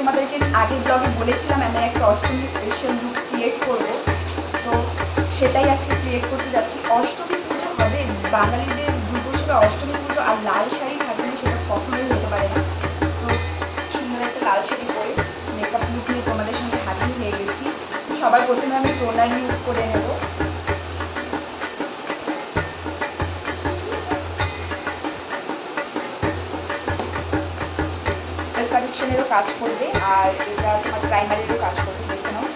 তোমাদেরকে আগের ব্লগে বলেছিলাম আমি একটা অষ্টমী স্পেশাল লুক ক্রিয়েট করব। তো সেটাই আজকে ক্রিয়েট করতে যাচ্ছি। অষ্টমী পুজো হবে, বাঙালিদের দুর্গোৎসবে অষ্টমী কাজ করবে, আর এটা তোমার প্রাইমারিরও কাজ করবে, দেখে নাও।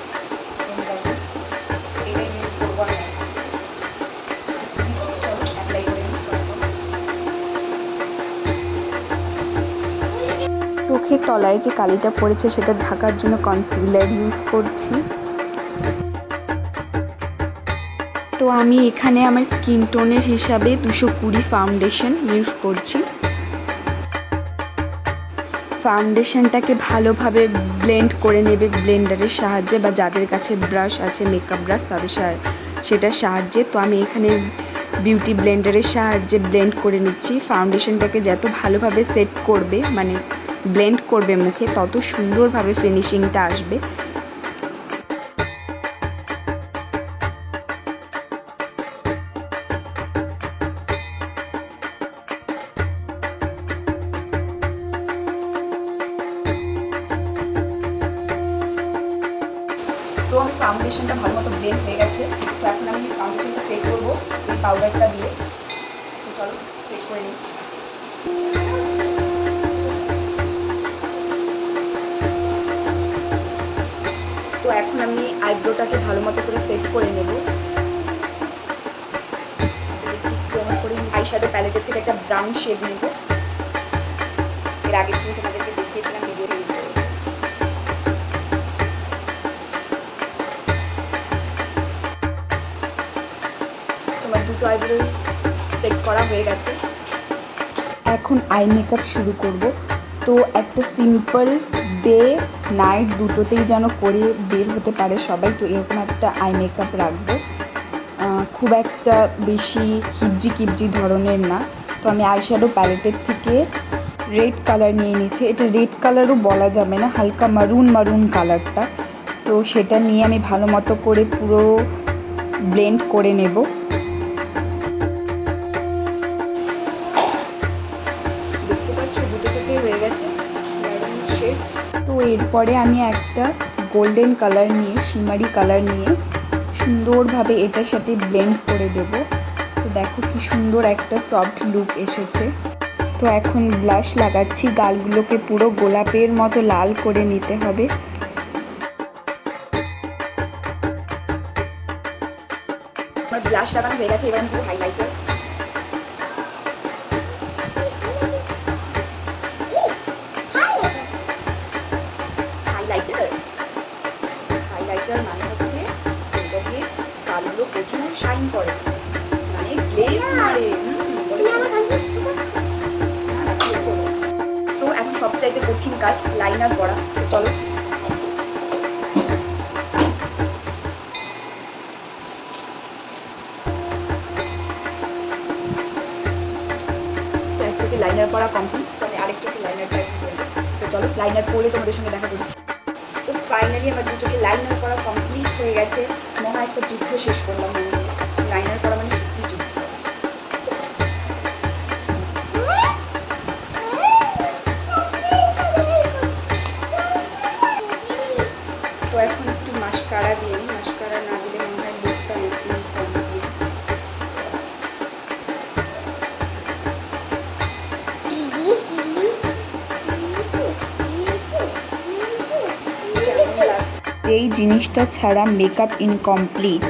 চোখের তলায় যে কালিটা পড়েছে, সেটা ঢাকার জন্য কনসিলার ইউজ করছি। তো আমি এখানে আমার স্কিন টোনের হিসাবে দুশো কুড়ি ফাউন্ডেশন ইউজ করছি। ফাউন্ডেশনটাকে ভালোভাবে ব্লেন্ড করে নেবে ব্লেন্ডারের সাহায্যে বা যাদের কাছে ব্রাশ আছে মেকআপ ব্রাশ তাদের সেটার সাহায্যে। তো আমি এখানে বিউটি ব্লেন্ডারের সাহায্যে ব্লেন্ড করে নিচ্ছি। ফাউন্ডেশনটাকে যত ভালোভাবে সেট করবে মানে ব্লেন্ড করবে মুখে, তত সুন্দরভাবে ফিনিশিংটা আসবে। তো আমি ফাউন্ডেশনটা ভালো মতো ব্লেন্ড হয়ে গেছে। তো এখন আমি ফাউন্ডেশনটা সেট করব, এই পাউডারটা দিয়ে। তো চলো সেট করে নিই। তো এখন আমি আইব্রোটাকে ভালো মতো করে সেট করে নেব। করে আই প্যালেটের থেকে একটা ব্রাউন শেড নেব। এর আগে তুমি তোমাদেরকে দুটো আইব্রো সেট করা হয়ে গেছে। এখন আই মেকআপ শুরু করব। তো একটা সিম্পল ডে নাইট দুটোতেই যেন করে বের হতে পারে সবাই, তো এরকম একটা আই মেকআপ রাখব। খুব একটা বেশি হিপজি কিপজি ধরনের না। তো আমি আইশ্যাডো প্যালেটের থেকে রেড কালার নিয়ে নিয়েছি এটা রেড কালারও বলা যাবে না, হালকা মারুন মারুন কালারটা তো সেটা নিয়ে আমি ভালো মতো করে পুরো ব্লেন্ড করে নেব। তো এরপরে আমি একটা গোল্ডেন কালার নিয়ে শিমারি কালার নিয়ে সুন্দরভাবে এটার সাথে ব্লেন্ড করে দেব। তো দেখো কি সুন্দর একটা সফট লুক এসেছে। তো এখন ব্লাশ লাগাচ্ছি, গালগুলোকে পুরো গোলাপের মতো লাল করে নিতে হবে। ব্লাশ লাগানো হয়ে গেছে, এবার হাইলাইটার কঠিন কাজ লাইনার করা তো চলো। লাইনার করা কমপ্লিট তো আমি আরেক চোখে লাইনারটা একটু করব তো চলো লাইনার পরে তোমাদের সঙ্গে দেখা করছি। তো ফাইনালি আমার দু চোখে লাইনার করা কমপ্লিট হয়ে গেছে। মহা একটা যুদ্ধ শেষ করলাম যেই জিনিসটা ছাড়া মেকআপ ইনকমপ্লিট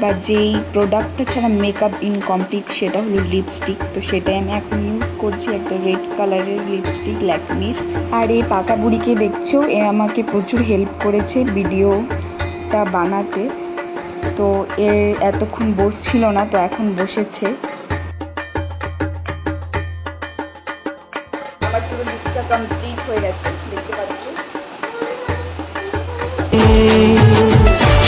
বা যেই প্রোডাক্টটা ছাড়া মেকআপ ইনকমপ্লিট সেটা হলো লিপস্টিক তো সেটাই আমি এখন ইউজ করছি, একটা রেড কালারের লিপস্টিক ল্যাকমির আর এই পাকা বুড়িকে দেখছ, এ আমাকে প্রচুর হেল্প করেছে ভিডিওটা বানাতে। তো এ এতক্ষণ বসছিল না, তো এখন বসেছে। কমপ্লিট হয়ে গেছে।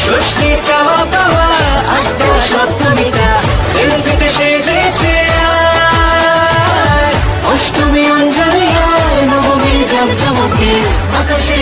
ষষ্ঠী চাওয়া পাওয়া আড্ডা সপ্তমীটা সেলফিতে সেজেছে। অষ্টমী অঞ্জলি আর নবমী জমজমকে আকাশে